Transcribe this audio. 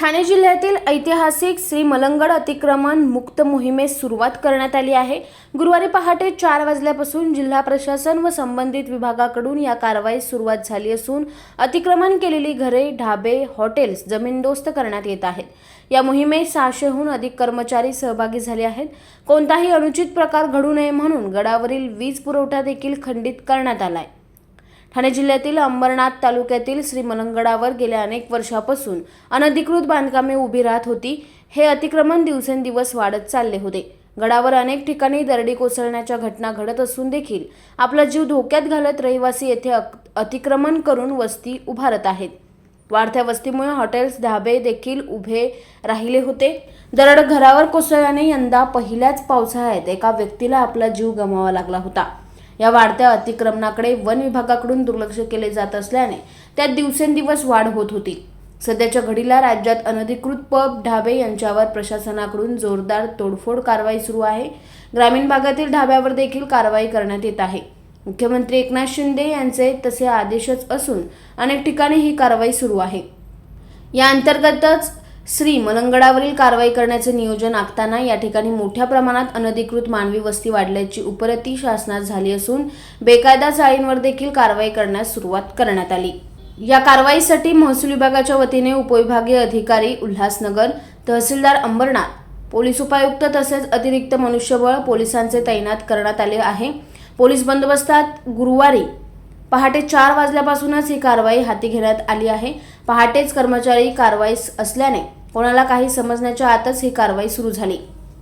ठाणे जिल्ह्यातील ऐतिहासिक श्री मलंगड अतिक्रमण मुक्त मोहिमेस सुरुवात करण्यात आली आहे. गुरुवारी पहाटे चार वाजल्यापासून जिल्हा प्रशासन व संबंधित विभागाकडून या कारवाईस सुरुवात झाली असून अतिक्रमण केलेली घरे ढाबे हॉटेल्स जमीनदोस्त करण्यात येत आहेत. या मोहिमेत सहाशेहून अधिक कर्मचारी सहभागी झाले आहेत. कोणताही अनुचित प्रकार घडू नये म्हणून गडावरील वीज पुरवठा देखील खंडित करण्यात आला आहे ठाणे जिल्ह्यातील अंबरनाथ तालुक्यातील श्रीमलंगडावर गेल्या अनेक वर्षापासून अनधिकृत बांधकामे उभी राहत होती. हे अतिक्रमण दिवसेंदिवस वाढत चालले होते. गडावर अनेक ठिकाणी दरडी कोसळण्याच्या घटना घडत असून देखील आपला जीव धोक्यात घालत रहिवासी येथे अक- अतिक्रमण करून वस्ती उभारत आहेत. वाढत्या वस्तीमुळे हॉटेल्स धाबे देखील उभे राहिले होते. दरड घरावर कोसळल्याने यंदा पहिल्याच पावसाळ्यात एका व्यक्तीला आपला जीव गमावा लागला होता. या वाढत्या अतिक्रमणाकडे वन विभागाकडून दुर्लक्ष केले जात असल्याने त्यात दिवसेंदिवस वाढ होत होती. सध्याच्या घडीला राज्यात अनधिकृत पब ढाबे यांच्यावर प्रशासनाकडून जोरदार तोडफोड कारवाई सुरू आहे. ग्रामीण भागातील ढाब्यावर देखील कारवाई करण्यात येत आहे. मुख्यमंत्री एकनाथ शिंदे यांचे तसे आदेशच असून अनेक ठिकाणी ही कारवाई सुरू आहे. या अंतर्गतच श्री मलंगडावरील कारवाई करण्याचे नियोजन आखताना या ठिकाणी मोठ्या प्रमाणात अनधिकृत मानवी वस्ती वाढल्याची उपरती शासनात झाली असून बेकायदा चाळींवर देखील कारवाई करण्यास सुरुवात करण्यात आली. या कारवाईसाठी महसूल विभागाच्या वतीने उपविभागीय अधिकारी उल्हासनगर तहसीलदार अंबरनाथ पोलीस उपायुक्त तसेच अतिरिक्त मनुष्यबळ पोलिसांचे तैनात करण्यात आले आहे. पोलीस बंदोबस्तात गुरुवारी पहाटे चार वाजल्यापासूनच ही कारवाई हाती घेण्यात आली आहे. पहाटेच कर्मचारी कारवाईस असल्याने कोणाला काही समजण्याच्या आतच ही कारवाई सुरू झाली.